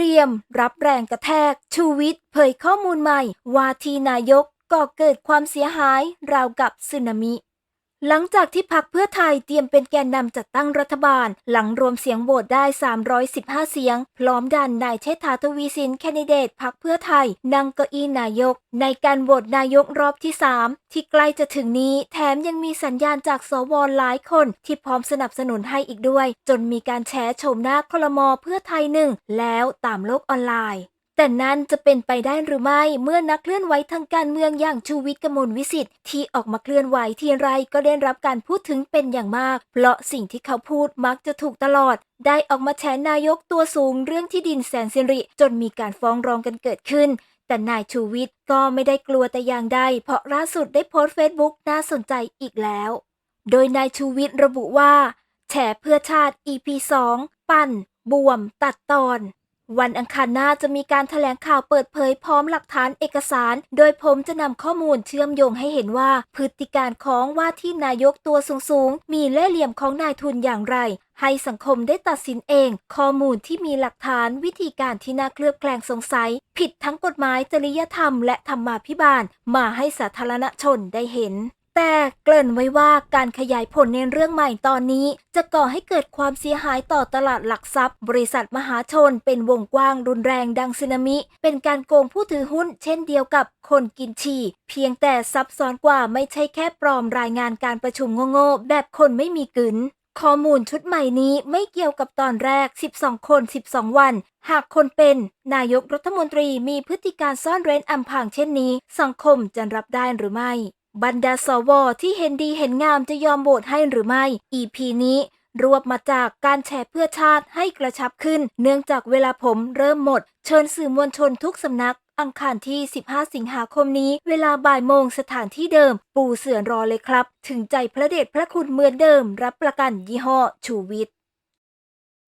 ตรียม รับแรงกระแทก ชูวิทย์เผยข้อมูลใหม่ ว่าทีนายกก่อเกิดความเสียหายราวกับสึนามิ หลังจากที่พักเพื่อไทยเตรียมเป็นแกนนำจัดตั้งรัฐบาล หลังรวมเสียงโหวตได้ 315 เสียง พร้อมดันนายเชษฐาทวีสินแคนดิเดตพักเพื่อไทยนั่งเก้าอี้นายก ในการโหวตนายกรอบที่ 3 ที่ใกล้จะถึงนี้แถมยังมีสัญญาณจากสวหลายคน ที่พร้อมสนับสนุนให้อีกด้วย จนมีการแชร์ชมหน้าคลมอเพื่อไทยหนึ่งแล้วตามโลกออนไลน์ แต่นั้นจะเป็นไปได้หรือไม่เมื่อนักเคลื่อนไหวทางการเมืองอย่างชูวิทย์กมลวิสิทธิ์ที่ออกมาเคลื่อนไหวทีไรก็ได้รับการพูดถึงเป็นอย่างมาก เพราะสิ่งที่เขาพูดมักจะถูกตลอด ได้ออกมาแฉนายกตัวสูงเรื่องที่ดินแสนสิริ จนมีการฟ้องร้องกันเกิดขึ้นแต่นายชูวิทย์ก็ไม่ได้กลัวแต่อย่างใด เพราะล่าสุดได้โพสต์เฟซบุ๊กน่าสนใจอีกแล้ว โดยนายชูวิทย์ระบุว่า แฉเพื่อชาติ EP 2 ปั่น บวม ตัดตอน วันอังคารหน้าจะมีการถแถลงข่าวเปิดเผยพร้อมหลักฐานเอกสาร โดยผมจะนำข้อมูลเชื่อมโยงให้เห็นว่า พฤติการของว่าที่นายกตัวสูงๆ มีเล่เหลี่ยมของนายทุนอย่างไร ให้สังคมได้ตัดสินเอง ข้อมูลที่มีหลักฐานวิธีการที่น่าเคลือบแคลงสงสัย ผิดทั้งกฎหมายจริยธรรมและธรรมาภิบาล มาให้สาธารณชนได้เห็น แต่เกริ่นไว้ว่าการขยายผลในเรื่องใหม่ตอนนี้ จะก่อให้เกิดความเสียหายต่อตลาดหลักทรัพย์ บริษัทมหาชนเป็นวงกว้างรุนแรงดังสึนามิ เป็นการโกงผู้ถือหุ้นเช่นเดียวกับคนกินฉี่ เพียงแต่ซับซ้อนกว่าไม่ใช่แค่ปลอมรายงานการประชุมโง่ๆแบบคนไม่มีกึนข้อมูลชุดใหม่นี้ไม่เกี่ยวกับตอนแรก 12 คน 12 วัน หากคนเป็น นายกรัฐมนตรีมีพฤติการซ่อนเร้นอำพรางเช่นนี้ สังคมจะรับได้หรือไม่ บรรดาสวที่เห็นดีเห็นงามจะยอมโหวตให้หรือไม่ EP นี้รวบมาจากการแชร์เพื่อชาติให้กระชับขึ้น เนื่องจากเวลาผมเริ่มหมด เชิญสื่อมวลชนทุกสำนัก อังคารที่ 15 สิงหาคมนี้ เวลาบ่ายโมงสถานที่เดิม ปูเสือรอเลยครับ ถึงใจพระเดชพระคุณเหมือนเดิม รับประกันยี่ห้อชูวิทย์